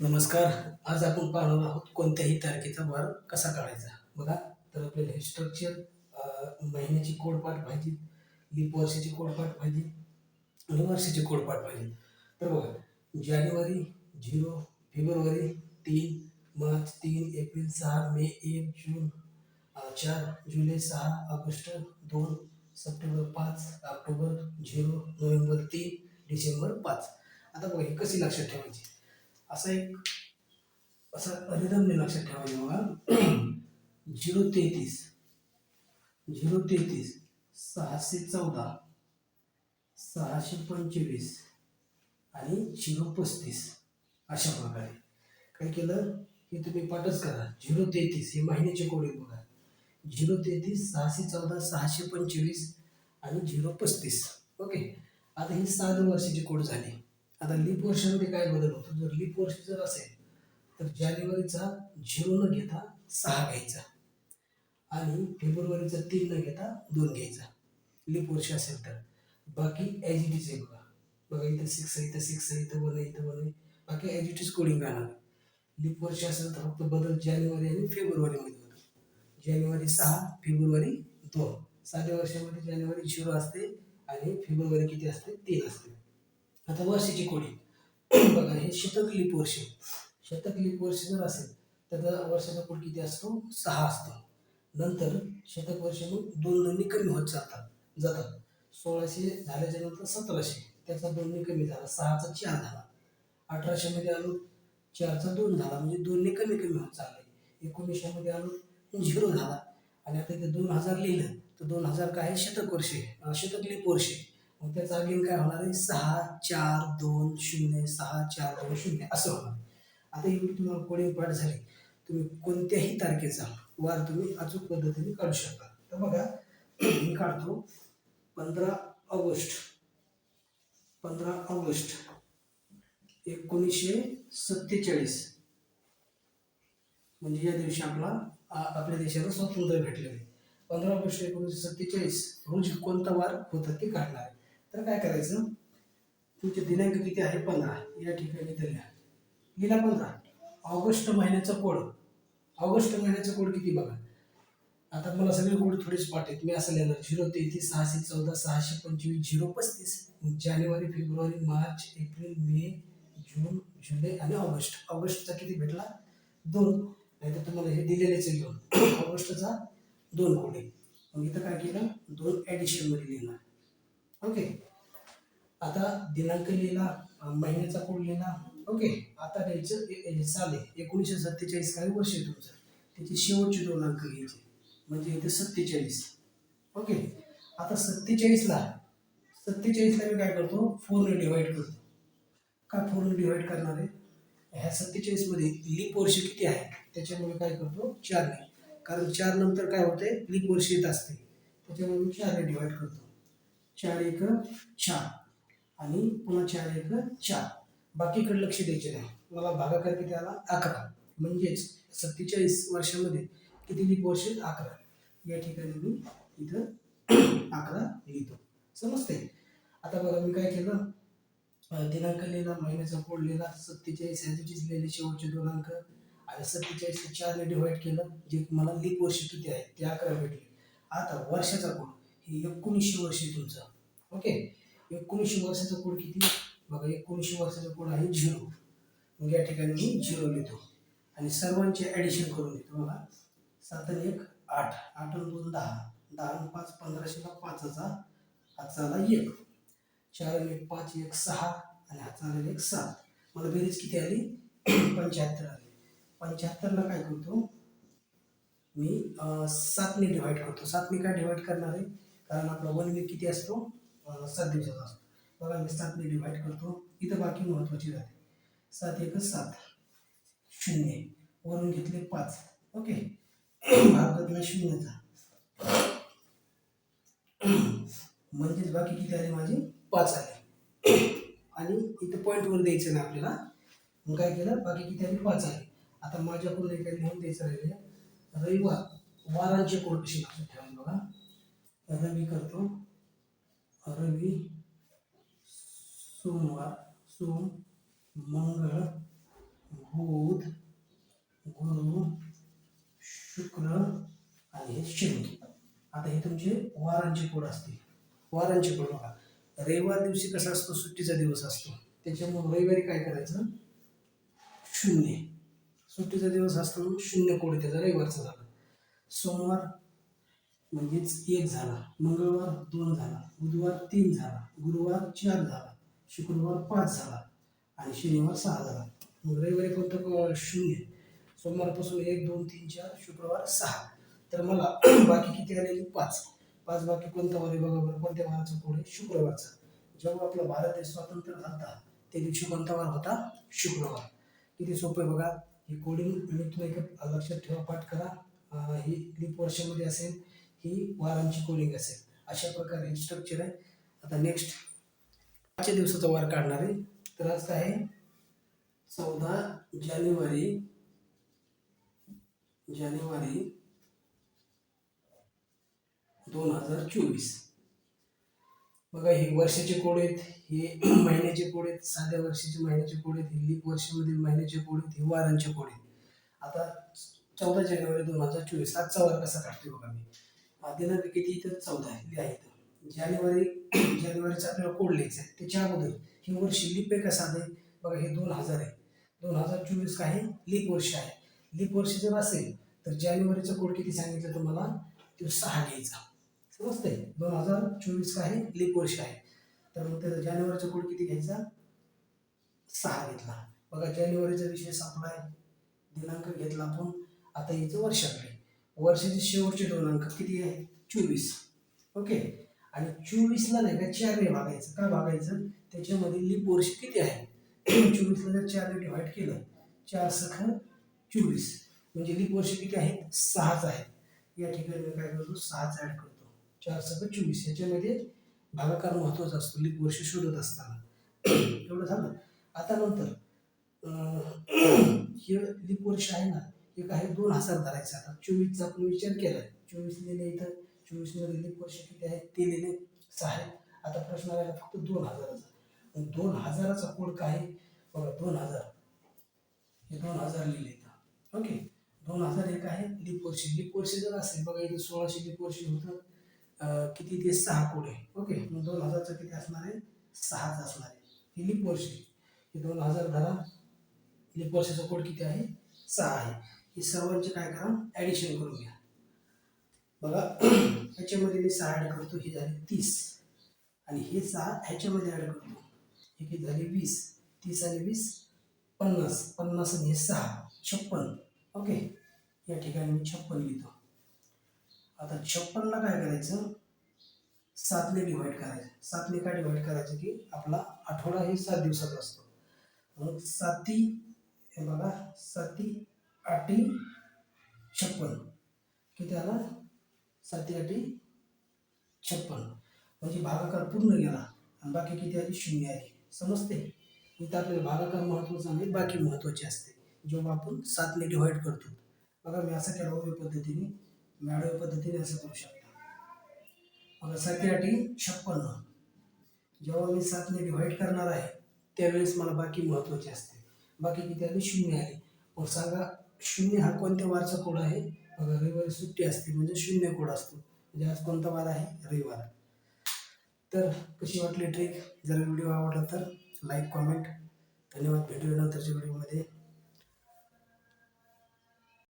नमस्कार. आज आपण पाहणार आहोत कोणत्याही तारखेचा वार कसा काढायचा? बघा तर आपल्याला हे स्ट्रक्चर महिन्याची कोडपाठ पाहिजे लीप वर्षाची कोडपाठ पाहिजे आणि वर्षाची कोडपाठ पाहिजे. तर बघा जानेवारी झिरो फेब्रुवारी तीन मार्च तीन एप्रिल सहा मे एक जून चार जुलै सहा ऑगस्ट दोन सप्टेंबर पाच ऑक्टोबर झिरो नोव्हेंबर तीन डिसेंबर पाच. आता बघा हे कशी लक्षात ठेवायची? असा एक असा रिदमने लक्षात ठेवायचं बघा. झिरो तेहतीस झिरो तेहतीस सहाशे चौदा सहाशे पंचवीस आणि झिरो पस्तीस अशा प्रकारे. काय केलं? की तुम्ही पाठच करा. झिरो तेहतीस हे महिन्याचे कोड आहेत बघा. झिरो तेहतीस सहाशे चौदा सहाशे पंचवीस आणि झिरो पस्तीस. ओके? आता ही सात वर्षाची कोड झाली. आता लीप वर्षामध्ये काय बदल होतो? जर लीप वर्ष जर असेल तर जानेवारीचा झिरो न घेता सहा घ्यायचा. आणि फेब्रुवारीचा तीन न घेता दोन घ्यायचा. लीप वर्ष असेल तर. बाकी एज इट इज आहे बघा. बघा इथं सिक्स आहे इथं सिक्स आहे इथं वन आहे इथं वन आहे. बाकी एज इट इज कोडिंग राहणार. लीप वर्ष असेल तर फक्त बदल जानेवारी आणि फेब्रुवारीमध्ये होतो. जानेवारी सहा फेब्रुवारी दोन. साध्या वर्षामध्ये जानेवारी झिरो असते आणि फेब्रुवारी किती असते? तीन असते. आता वर्षाची कोडी बघा हे शतक लिप वर्ष शतक लिप वर्ष जर असेल तर वर्षाचा कोड किती असतो? सहा असतो. नंतर शतक वर्ष मग दोन दोन्ही कमी होत जातात. जातात. सोळाशे झाल्याच्यानंतर सतराशे. त्याचा दोन्ही कमी झाला. सहाचा चार झाला. अठराशेमध्ये आलो चारचा दोन झाला. म्हणजे दोन्ही कमी कमी होत चालले. एकोणीसशेमध्ये आलो झिरो झाला. आणि आता इथे दोन हजार लिहिलं तर दोन हजार काय? आहे? शतक वर्ष शतक लिप वर्ष आहे. मग त्याचा गेम काय होणार आहे? सहा चार दोन शून्य सहा चार दोन शून्य. असं होणार आता ही तुम्हाला कोणी पाठ झाली. तुम्ही कोणत्याही तारखेचा वार तुम्ही अचूक पद्धतीने काढू शकता. तर बघा मी काढतो पंधरा ऑगस्ट. पंधरा ऑगस्ट एकोणीसशे सत्तेचाळीस. म्हणजे या दिवशी आपला आपल्या देशाला स्वातंत्र्य भेटले पंधरा ऑगस्ट एकोणीसशे सत्तेचाळीस रोजी कोणता वार होता ते काढणार. तर काय करायचं? तुमचे दिनांक किती आहे? पंधरा. या ठिकाणी दिल्या लिहा. पंधरा. ऑगस्ट महिन्याचा कोड. ऑगस्ट महिन्याचा कोड किती बघा? आता मला सगळे कोड थोडेच पाठ आहेत मी असं लिहिणार. झिरो तेहतीस सहाशे चौदा सहाशे पंचवीस झिरो पस्तीस जानेवारी फेब्रुवारी मार्च एप्रिल मे जून जुलै आणि ऑगस्ट. ऑगस्टचा किती भेटला? दोन. नाहीतर तुम्हाला हे दिलेलेच आहे ऑगस्टचा दोन कोड आहे. मग इथं काय केलं? दोन ॲडिशनमध्ये लिहिणार. ओके आता दिनांक लिहिला महिन्याचा कोड लिहिला. ओके आता द्यायचं ए- साल आहे एकोणीसशे सत्तेचाळीस काय वर्ष आहे तुमचं. त्याचे शेवटचे दोन अंक घ्यायचे. म्हणजे इथे सत्तेचाळीस. ओके आता सत्तेचाळीसला सत्तेचाळीसला मी काय करतो? फोरने डिवाईड करतो. का फोरने डिवाईड करणार आहे? ह्या सत्तेचाळीसमध्ये लीप वर्ष किती आहे? त्याच्यामुळे काय करतो? चारने कारण चार नंतर काय होते लीप वर्ष येत असते. त्याच्यामुळे मी चारने डिवाईड करतो. चार एक चार. आणि पुन्हा चार एक चार. बाकीकडे लक्ष द्यायचे नाही. मला भागाकार किती आला अकरा. म्हणजेच सत्तेचाळीस वर्षामध्ये किती लीप वर्ष? अकरा. या ठिकाणी मी इथं अकरा लिहितो. समजते आता बघा मी काय केलं? दिनांक लिहिला महिन्याचा कोड लिहिला सत्तेचाळीस ह्याचीच लिहिले शेवटचे दोन अंक. आणि सत्तेचाळीस चारने डिवाईड केलं जे मला लीप वर्ष किती आहे ते अकरा भेटले. आता वर्षाचा कोड हे एकोणीसशे वर्ष तुमचं. ओके? एकोणीसशे वर्षाचा कोड किती बघा एकोणीसशे वर्षाचा कोड आहे झिरो. मग या ठिकाणी मी झिरो लिहितो. आणि सर्वांचे ॲडिशन करून घेतो बघा सात आणि एक आठ. आठ आणि दोन दहा. दहा आणि पाच पंधराशेला पाचचा हातचा आला एक. चार एक पाच एक सहा. आणि हातचा एक सात. मला बेरीज किती आली? पंच्याहत्तर आली. पंच्याहत्तरला काय करतो? मी सातने डिवाईड करतो. सातने काय डिवाईड करणार आहे? कारण आपला वन वीक किती असतो? सात दिवसाचा असतो. बघा मी सातने डिवाइड करतो. इथं बाकी महत्त्वाची राहते सात एक सात. शून्य. वरून घेतले पाच. ओके. भागातला शून्यचा. म्हणजेच बाकी किती आले माझे? पाच आले. आणि इथं पॉईंटवर द्यायचं ना आपल्याला. मग काय केलं? बाकी किती आले? पाच आले. आता माझ्याकडून एक म्हणून द्यायचं राहिले. रविवार. वारांचे कोड कशी लक्षात ठेवा बघा. रवी करतो. रवी सोमवार सोम मंगळ बुध गुरु शुक्र आणि हे शनी. आता हे तुमचे वारांचे कोड असतील. वारांचे कोड बघा. रविवार दिवशी कसा असतो? सुट्टीचा दिवस असतो. त्याच्यामुळे रविवारी काय करायचं? शून्य. सुट्टीचा दिवस असतो शून्य कोड त्याचा रविवारचा झाला. सोमवार म्हणजेच एक झाला. मंगळवार दोन झाला. बुधवार तीन झाला. गुरुवार चार झाला. शुक्रवार पाच झाला. आणि शनिवार सहा झाला. मग रविवारी कोणतं शून्य. सोमवारपासून एक दोन तीन चार शुक्रवार सहा. तर मला बाकी किती आलेली पाच. पाच बाकी कोणता वार बघा बरं. कोणत्या वाराचा कोड आहे? शुक्रवारचा. जेव्हा आपला भारत देश स्वातंत्र्य झाला त्या दिवशी कोणता वार होता? शुक्रवार. किती सोपं आहे बघा. ही कोडिंग मी तुम्ही एक लक्षात ठेवा पाठ करा. ही लीप वर्षामध्ये असेल. ही वारांची कोलिंग असेल. अशा प्रकारे स्ट्रक्चर आहे. आता नेक्स्ट आजच्या दिवसाचा वार काढणार आहे. तर आज काय आहे चौदा जानेवारी. जानेवारी दोन हजार चोवीस. बघा हे वर्षाचे कोड आहेत हे महिन्याचे कोड आहेत साध्या वर्षाचे महिन्याचे कोड आहेत हे लीप वर्षामधील महिन्याचे कोड आहेत हे वारांचे कोड आहेत. आता चौदा जानेवारी दोन हजार चोवीस आजचा वार कसा काढते बघा मी. हा दिनांक किती इथं चौदा आहे जानेवारी जानेवारीचा आपल्याला कोड लिहायचा आहे. त्याच्या अगोदर हे वर्ष लिप आहे का आहे? बघा हे दोन हजार आहे. दोन हजार चोवीस काय आहे लीप वर्ष आहे. लीप वर्ष जर असेल तर जानेवारीचा कोड किती सांगितलं तुम्हाला? तो सहा घ्यायचा. समजतंय? दोन हजार चोवीस काय आहे लीप वर्ष आहे. तर मग त्याचा जानेवारीचा कोड किती घ्यायचा? सहा घेतला. बघा जानेवारीचा विषय संपलाय. दिनांक घेतला आपण. आता याचं वर्षाकडे वर्षाचे शेवटचे दोन अंक किती आहे? चोवीस. ओके आणि चोवीसला नाही का चारने भागायचं. का भागायचं? त्याच्यामध्ये लिप वर्ष किती आहे? चोवीसला जर चारने डिवाईड केलं चार सख चोवीस. म्हणजे लिप वर्ष किती आहेत सहाच आहेत या ठिकाणी मी काय करतो? सहाच ॲड करतो. चार सख चोवीस. याच्यामध्ये भागाकार महत्त्वाचा असतो. लिप वर्ष शोधत असताना. एवढं झालं. आता नंतर हे लिप वर्ष आहे ना एक आहे दोन हजार धरायचा. आता चोवीसचा आपण विचार केला. चोवीस लिहिले इथं चोवीस रिलीफ वर्ष किती आहे ते लिहिले सहा आहे आता प्रश्न आला फक्त दोन हजाराचा. दोन हजाराचा कोड काय? बघा दोन हजार. हे दोन हजार लिहिले इथं. ओके. दोन हजार एक आहे लिप वर्ष लिप वर्ष जर असेल बघा इथे सोळाशे लिप वर्ष होतं किती ते सहा कोड आहे. ओके. मग दोन हजारचं किती असणार आहे? सहाच असणार आहे. ही लिप वर्ष हे दोन हजार धरा. लिप वर्षाचा कोड किती आहे? सहा आहे. ही सर्वांचे काय करा ॲडिशन करून घ्या. बघा ह्याच्यामध्ये मी सहा ॲड करतो ही झाली तीस. आणि हे सहा ह्याच्यामध्ये ॲड करतो. हे किती झाली वीस तीस आणि वीस पन्नास. पन्नास आणि हे सहा छप्पन. ओके? या ठिकाणी मी छप्पन लिहितो. आता छप्पनला काय करायचं? सातने डिवाईड करायचं. सातने काय डिवाईड करायचं की आपला आठवडा हे सात दिवसाचा असतो. मग साती हे बघा साती आठी छप्पन. किती आला? साती आठी छप्पन. म्हणजे भागाकार पूर्ण गेला. आणि बाकी किती आली? शून्य आली. समजते? इथं आपल्याला भागाकार महत्त्वाचा नाही बाकी महत्त्वाचे असते. जेव्हा आपण सातने डिवाईड करतो. बघा मी असं केलं पद्धतीने. मॅडव्या पद्धतीने असं करू शकता. बघा साती आठी छप्पन्न जेव्हा मी सातने डिव्हाइड करणार आहे त्यावेळेस मला बाकी महत्त्वाचे असते. बाकी किती आली? शून्य आली. मग सांगा शून्य हा कोणत्या वारचा कोड आहे? बघा रविवारी सुट्टी असते म्हणजे शून्य कोड असतो. म्हणजे आज कोणता वार आहे? रविवार. तर कशी वाटली ट्रिक? जर व्हिडिओ आवडला तर लाईक कॉमेंट. धन्यवाद. भेटूया नंतरच्या व्हिडिओमध्ये.